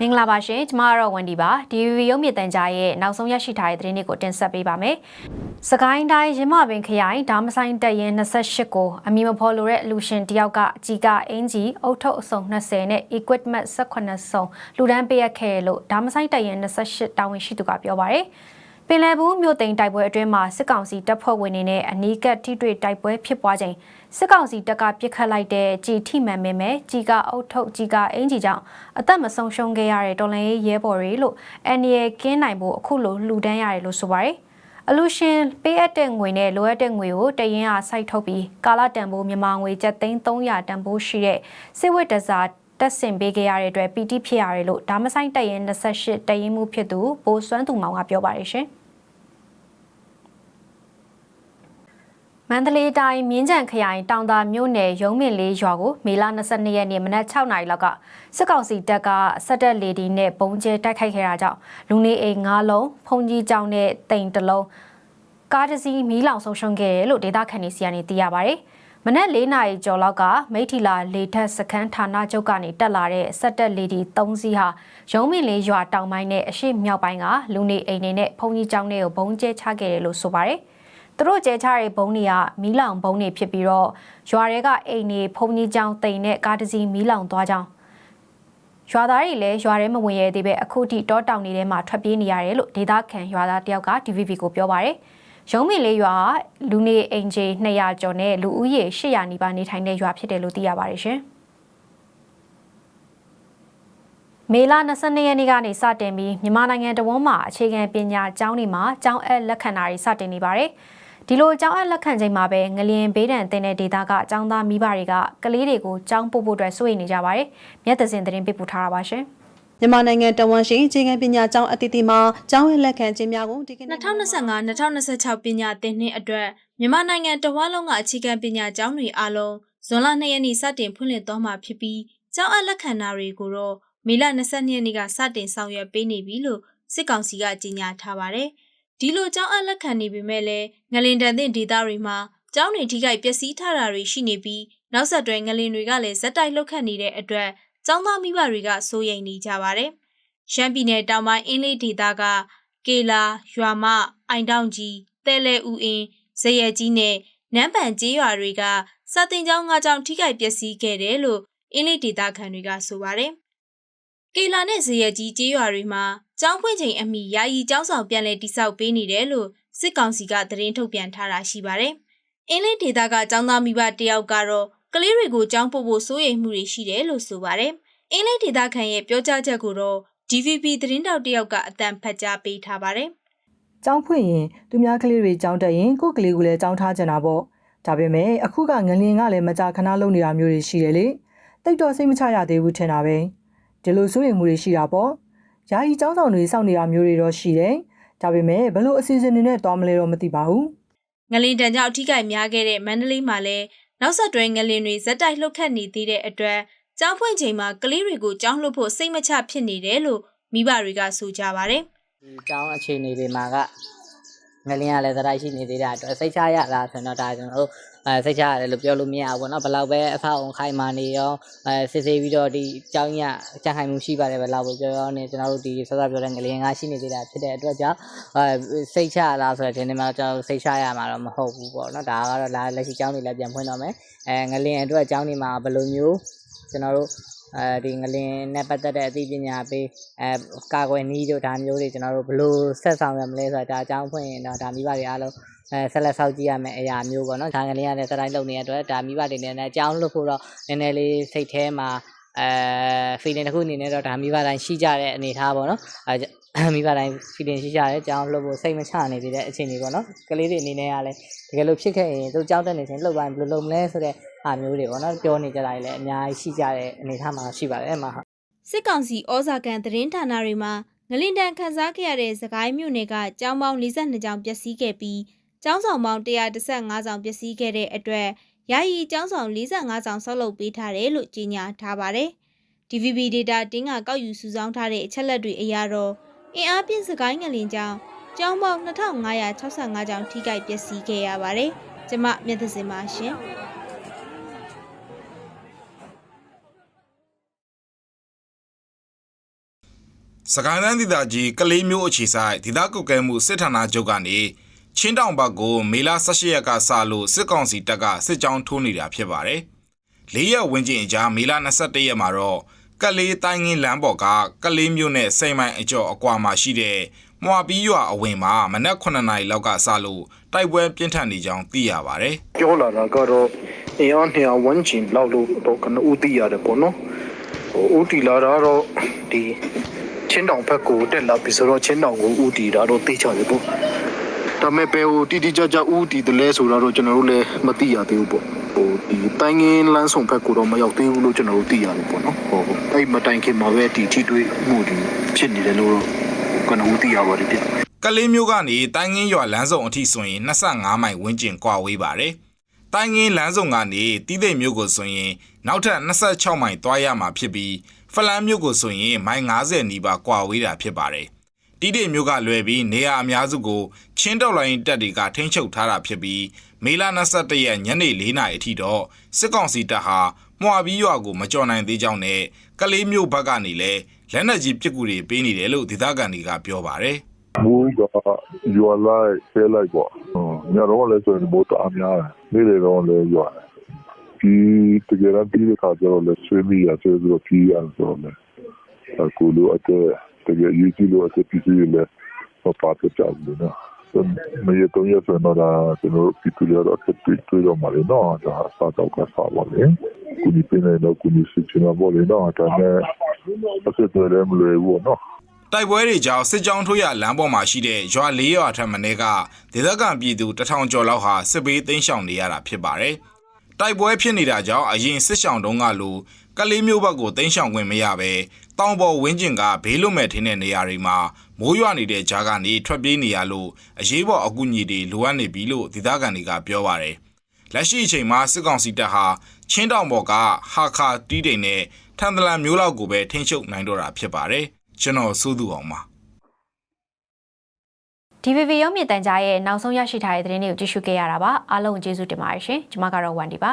မင်္ဂလာပါရှင်ကျမကတော့ဝန်ဒီပါ DVB ရုပ်မြင့်တန်ကြားရဲ့နောက်ဆုံးရရှိထားတဲ့သတင်းတွေကိုတင်ဆက်ပေးပါမယ်။စကိုင်းတိုင်းရင်းမပင်ခရိုင်ဒါမဆိုင်တက်ရင်28ကိုအမီမဖော်လိုတဲ့အလူရှင်တယောက်ကအကြီးကအင်ဂျီအုတ်ထုတ်အစုံ20နဲ့ equipment 18စုံလူဒန်းပေးရခဲ့တယ်လို့ဒါမဆိုင်တက်ရင်28တာဝန်ရှိသူကပြောပါရယ်။ပင်လယ်ဘူးမြို့သိမ်းတိုက်ပွဲအတွင်းမှာစစ်ကောင်စီတပ်ဖွဲ့ဝင်တွေနဲ့အနီးကပ်ထိတွေ့တိုက်ပွဲဖြစ်ပွားချိန် စစ်ကောင်စီတပ်ကပစ်ခတ်လိုက်တဲ့ကြည်ထိမှန်မဲမဲကြီးကအုတ်ထုတ်ကြီးကအင်ကြီးကြောင့်အသက်မဆုံးရှုံးခဲ့ရတဲ့တော်လန်ရေးရဲဘော်တွေလို့အန်ရီကင်းနိုင်ဖို့အခုလိုလှူဒန်းရတယ်လို့ဆိုပါတယ်အလူရှင်ပေးအပ်တဲ့ငွေနဲ့လိုအပ်တဲ့ငွေကိုတရင်အားစိုက်ထုတ်ပြီးကာလတန်ဖိုးမြန်မာငွေကျပ်သိန်း300တန်ဖိုးရှိတဲ့စစ်ဝတ်တစားတက်ဆင်ပေးခဲ့ရတဲ့အတွက်ပီတိဖြစ်ရတယ်လို့ဒါမဆိုင်တရင်28တရင်မှုဖြစ်သူဘိုးစွမ်းသူမောင်ကပြောပါတယ်ရှင် မန္တလေးတိုင်းမြင်းကြံခရိုင်တောင်သာမြို့နယ်ရုံးမြင့်လေးရွာကိုမေလ22ရက်နေ့မနက်6နာရီလောက်ကစစ်ကောင်စီတပ်ကစက်တက်လေဒီနဲ့ပုံကျဲတိုက်ခိုက်ခဲ့တာကြောင့်လူနေအိမ်9လုံးဖုန်ကြီးကျောင်းနဲ့တိမ်တစ်လုံးကားတစ်စီးမီးလောင်ဆုံးရှုံးခဲ့တယ်လို့ဒေသခံတွေစီကနေသိရပါဗျ။မနက်၄နာရီကျော်လောက်ကမိထီလာလေထက်စခန်းဌာနချုပ်ကနေတက်လာတဲ့စက်တက်လေဒီ3စီးဟာရုံးမြင့်လေးရွာတောင်ပိုင်းနဲ့အရှိမြောက်ပိုင်းကလူနေအိမ်တွေနဲ့ဖုန်ကြီးကျောင်းတွေကိုဘုံကျဲချခဲ့တယ်လို့ဆိုပါတယ်။ သူတို့ကျဲချတဲ့ဘုံတွေကမီးလောင်ဘုံတွေဖြစ်ပြီးတော့ရွာတွေကအိမ်တွေဖုန်ကြီးကျောင်းတိမ်နဲ့ကားတစ်စီးမီးလောင်သွားကြောင်းရွာသားတွေလည်းရွာထဲမဝင်ရသေးပဲအခုထိတောတောင်တွေထဲမှာထွက်ပြေးနေရတယ်လို့ဒေသခံရွာသားတယောက်က DVB ကိုပြောပါရယ်ရုံးမင်းလေးရွာလူနေအိမ်ခြေ200ကျော်နဲ့လူဦးရေ800နီးပါးနေထိုင်တဲ့ရွာဖြစ်တယ်လို့သိရပါတယ်ရှင်မေလ22ရက်နေ့ကနေစတင်ပြီးမြန်မာနိုင်ငံတဝန်းမှာအခြေခံပညာကျောင်းတွေမှာကျောင်းအပ်လက်ခံတာတွေစတင်နေပါတယ်။ ဒီလိုကျောင်းအပ်လက်ခံချိန်မှာပဲငလျင်ဘေးဒဏ်တင်တဲ့ဒေသကကျောင်းသားမိဘတွေကကလေးတွေကိုကျောင်းပို့ဖို့အတွက်စိုးရိမ်နေကြပါတယ်။မျက်သစင်သတင်းပေးပို့ထားတာပါရှင်။မြန်မာနိုင်ငံတဝန်ရှိအခြေခံပညာကျောင်းအသီးသီးမှာကျောင်းရဲ့လက်ခံခြင်းများကိုဒီကနေ့2025-2026ပညာသင်နှစ်အတွက်မြန်မာနိုင်ငံတဝန်းလုံးကအခြေခံပညာကျောင်းတွေအားလုံးဇွန်လ2ရက်နေ့စတင်ဖွင့်လှစ်သွားမှာဖြစ်ပြီးကျောင်းအပ်လက်ခံတာတွေကိုတော့မေလ22ရက်နေ့ကစတင်ဆောင်ရွက်ပေးနေပြီလို့စစ်ကောင်စီကကြေညာထားပါတယ်။ ဒီလိုကျောင်းအပ်လက်ခံနေပေမဲ့လည်းငလင်တန်တဲ့ဒေသတွေမှာကျောင်းတွေထိခိုက်ပျက်စီးထားတာတွေရှိနေပြီးနောက်ဆက်တွဲငလင်တွေကလည်းဇက်တိုက်လှုပ်ခတ်နေတဲ့အတွက်ကျောင်းသားမိဘတွေကစိုးရိမ်နေကြပါတယ်။ရှမ်းပြည်နယ်တောင်ပိုင်းအင်းလေးဒေသကကေလာရွာမအိုင်တောင်ကြီးတဲလဲဦးအင်းဇရကြီးနဲ့နန်းပန်ကျေးရွာတွေကစာတင်ကျောင်း၅ကျောင်းထိခိုက်ပျက်စီးခဲ့တယ်လို့အင်းလေးဒေသခံတွေကဆိုပါတယ်။ကေလာနဲ့ဇရကြီးကျေးရွာတွေမှာ ကျောင်းဖွင့်ချိန်အမိယာယီကျောင်းဆောင်ပြန်လည်တိစောက်ပေးနေတယ်လို့စစ်ကောင်စီကသတင်းထုတ်ပြန်ထားတာရှိပါတယ်။အင်းလေးဒေသကကျောင်းသားမိဘတယောက်ကတော့ကလေးတွေကိုကျောင်းပို့ဖို့စိုးရိမ်မှုတွေရှိတယ်လို့ဆိုပါတယ်။အင်းလေးဒေသခံရဲ့ပြောကြားချက်ကိုတော့ DVB သတင်းတောက်တယောက်ကအတန်ဖတ်ကြားပေးထားပါတယ်။ကျောင်းဖွင့်ရင်သူများကလေးတွေကျောင်းတက်ရင်ကိုယ့်ကလေးကိုလည်းကျောင်းထားကြတာပေါ့ဒါပေမဲ့အခုကငလင်ကလည်းမကြာခဏလုပ်နေတာမျိုးတွေရှိတယ်လေတိတ်တော့စိတ်မချရသေးဘူးထင်တာပဲဒီလိုစိုးရိမ်မှုတွေရှိတာပေါ့ ယာယီကျောင်းဆောင်တွေစောင့်နေတာမျိုးတွေတော့ရှိတယ်။ဒါပေမဲ့ဘလို့အစီအစဉ်တွေနဲ့သွားမလဲတော့မသိပါဘူးငလင်တန်ကြောင့်အထိခိုက်များခဲ့တဲ့မန္တလေးမှာလည်းနောက်ဆက်တွဲငလင်တွေဇက်တိုက်လှုပ်ခတ်နေသေးတဲ့အတွက်ကျောင်းဖွင့်ချိန်မှာကလေးတွေကိုကျောင်းလှုပ်ဖို့စိတ်မချဖြစ်နေတယ်လို့မိဘတွေကဆိုကြပါတယ်။ဒီကျောင်းအခြေအနေတွေမှာက ငလင်းရလဲသတိုက်ရှိနေသေးတာအတွက်စိတ်ချရလားဆိုတော့ဒါကျွန်တော်တို့အဲစိတ်ချရတယ်လို့ပြောလို့မရဘူးပေါ့နော်ဘယ်လောက်ပဲအဖောက်ခိုင်မာနေရောအဲစစ်ဆေးပြီးတော့ဒီကျောင်းရကြံ့ခိုင်မှုရှိပါတယ်ဘယ်လောက်ပဲပြောရောနေကျွန်တော်တို့ဒီဆောစောပြောတဲ့ငလင်းကရှိနေသေးတာဖြစ်တဲ့အတွက်ကြောင့်အဲစိတ်ချရလားဆိုတော့ဒီနေ့မှာကျွန်တော်တို့စိတ်ချရမှာတော့မဟုတ်ဘူးပေါ့နော်ဒါကတော့လက်ရှိကျောင်းတွေလည်းပြန်ဖွင့်တော့မယ်အဲငလင်းအတွက်ကျောင်းတွေမှာဘယ်လိုမျိုး ကျွန်တော်တို့အဲဒီငလင်နဲ့ပတ်သက်တဲ့အသိပညာပေးအဲကာကွယ်နည်းတို့ဒါမျိုးတွေကျွန်တော်တို့ဘယ်လိုဆက်ဆောင်ရမလဲဆိုတာဒါအကြောင်းဖွင့်ရင်တော့ဒါမိဘတွေအားလုံးအဲဆက်လက်ဆောက်ကြည့်ရမယ်အရာမျိုးပေါ့နော်ဒါငလင်ကလည်းစတိုင်းလုပ်နေတဲ့အတွက်ဒါမိဘတွေနဲ့အကြောင်းလွတ်ဖို့တော့နည်းနည်းလေးစိတ်ထဲမှာ အဲ feeling တစ်ခုအနေနဲ့တော့ဒါမိဘတိုင်းရှိကြတဲ့အနေအထားပေါ့နော်အဲမိဘတိုင်း feeling ရှိကြတယ်ကြောင်းလှုပ်ဖို့စိတ်မချနေသေးတဲ့အခြေအနေပေါ့နော်ကလေးတွေအနေနဲ့ကလည်းတကယ်လို့ဖြစ်ခဲ့ရင်သူကြောက်တဲ့နေချင်းလှုပ်သွားရင်ဘယ်လိုလုပ်မလဲဆိုတဲ့အားမျိုးတွေပေါ့နော်ပြောနေကြတာလည်းအများကြီးရှိကြတဲ့အနေအထားမှာရှိပါတယ်အမှဟုတ်စစ်ကောင်စီဩဇာကန်သတင်းဌာနတွေမှာငလင်တန်ခန်းစားခဲ့ရတဲ့စကိုင်းမြို့နယ်ကကျောင်းပေါင်း42ကျောင်းပျက်စီးခဲ့ပြီးကျောင်းဆောင်ပေါင်း115ကျောင်းပျက်စီးခဲ့တဲ့အတွက် ယာယီကျောင်းဆောင်45ဆောင်ဆောက်လုပ်ပေးထားတယ်လို့ကြေညာထားပါတယ်။ DVB data တင်းကကောက်ယူစုဆောင်းထားတဲ့အချက်လက်တွေအရတော့အင်အားပြင်းစကိုင်းငလင်ကြောင့်ကျောင်းပေါင်း2565ကျောင်းထိခိုက်ပျက်စီးခဲ့ရပါတယ်။ကျမမျက်သစင်ပါရှင်။။စကိုင်းတိုင်းဒေသကြီးကလေးမျိုးအခြေဆိုင်ဒေသကုတ်ကဲမှုစစ်ဌာနချုပ်ကနေ ချင်းတောင်ဘက်ကိုမေလ18ရက်ကစလို့စစ်ကောင်စီတပ်ကစစ်ကြောင်းထိုးနေတာဖြစ်ပါတယ်။လေးရက်ဝန်းကျင်အကြာမေလ21ရက်မှာတော့ကလေးတိုင်းငင်းလမ်းပေါ်ကကလေးမျိုးနဲ့စိန်မိုင်အကျော်အကွာမှာရှိတဲ့မွာပီးရွာအဝင်မှာမနက်9နာရီလောက်ကစလို့တိုက်ပွဲပြင်းထန်နေကြောင်းသိရပါတယ်။ပြောလာတာကတော့အင်အား200ဝန်းကျင်လောက်လို့တော့ကနဦးတည်ရတယ်ပေါ့နော်ဟိုဦးတည်လာတာတော့ဒီချင်းတောင်ဘက်ကိုတက်လာပြီဆိုတော့ချင်းတောင်ကိုဦးတည်တာတော့သိချတယ်ပေါ့ ဒါပေမဲ့ဘယ်ဟိုတိတိကျကျဦးတည်တယ်လဲဆိုတာတော့ကျွန်တော်တို့လည်းမသိရသေးဘူးပေါ့ဟိုဒီတိုင်းငင်းလမ်းဆောင်ဘက်ကိုတော့မရောက်သေးဘူးလို့ကျွန်တော်တို့သိရတယ်ပေါ့နော်ဟိုအဲ့မတိုင်ခင်မှာပဲဒီထိတွေ့မှုတွေဖြစ်နေတယ်လို့တော့ကနဦးသိရပါတယ်ဗျကလေးမျိုးကနေတိုင်းငင်းရွာလမ်းစုံအထိဆိုရင်25မိုင်ဝန်းကျင်ကွာဝေးပါတယ်။တိုင်းငင်းလမ်းစုံကနေတီးသိမ်မျိုးကိုဆိုရင်နောက်ထပ်26မိုင်သွားရမှာဖြစ်ပြီးဖလန်းမျိုးကိုဆိုရင်မိုင်90နီးပါးကွာဝေးတာဖြစ်ပါတယ်။ တီးသိမ်မျိုးကလွယ်ပြီးနေရာအများစုကိုချင်းတောက်လိုင်းတပ်တွေကထိန်းချုပ်ထားတာဖြစ်ပြီးမေလ21ရက်ညနေ4နာရီအထိတော့စစ်ကောင်စီတပ်ဟာမွာပြီးရွာကိုမကြော်နိုင်သေးကြောင်းနဲ့ကလေးမျိုးဘက်ကနေလည်းလက်နက်ကြီးပစ်ကူတွေပေးနေတယ်လို့ဒေသခံတွေကပြောပါတယ်။မိုးကရွာလိုက်ဆဲလိုက်ပေါ့ညတော့လည်းဆိုရင်မိုးတအားများတယ်နေ့လေတော့လည်းရွာတယ်ဒီတကယ်တော့ဒီခါကျတော့လည်းဆွေးမိရဆိုတော့ပြီးရဆိုတော့လည်းအခုလိုအတဲ့ တကယ်ရေးကြည့်လို့အတဲ့ပြည်စီလည်းမပါတော့ကြဘူးနော်မရတော့ရဆိုတော့ကျွန်တော်ပြည်သူတွေတော့တက်ပြီးတွေ့တော့မှလည်းတော့ဒါစားတော့ကစားပါလေကုဒီပင်းနေတော့ကုဒီစစ်ချင်ပါလေတော့ဒါနဲ့အဆက်တွေလည်းမလွယ်ဘူးနော်တိုက်ပွဲတွေကြောင့်စစ်ကြောင်းထိုးရလမ်းပေါ်မှာရှိတဲ့ရွာ၄ရွာထပ်မင်းကဒေသခံပြည်သူတထောင်ကျော်လောက်ဟာစစ်ဘေးသိမ်းရှောင်နေရတာဖြစ်ပါတယ်။တိုက်ပွဲဖြစ်နေတာကြောင့်အရင်စစ်ရှောင်တုန်းကလိုကလေးမျိုးဘက်ကိုသိမ်းရှောင်ခွင့်မရပဲ တောင်ပေါ်ဝင်းကျင်ကဘေးလွတ်မဲ့ထင်းတဲ့နေရာတွေမှာမိုးရွာနေတဲ့ကြားကနေထွက်ပြေးနေရလို့အရေးပေါ်အကူအညီတွေလိုအပ်နေပြီလို့ဒေသခံတွေကပြောပါတယ်။လက်ရှိအချိန်မှာစစ်ကောင်စီတပ်ဟာချင်းတောင်ပေါ်ကဟာခါတီးတိန်နဲ့ထန်တလန်မျိုးလောက်ကိုပဲထိန်းချုပ်နိုင်တော့တာဖြစ်ပါတယ်။ကျွန်တော်စိုးသူအောင်ပါ DVB ရုံးမြင့်တန်ကြားရဲ့နောက်ဆုံးရရှိထားတဲ့သတင်းတွေကိုကြည့်ရှုခဲ့ရတာပါအားလုံးကိုကျေးဇူးတင်ပါတယ်ရှင်ကျွန်မကတော့ဝန်ဒီပါ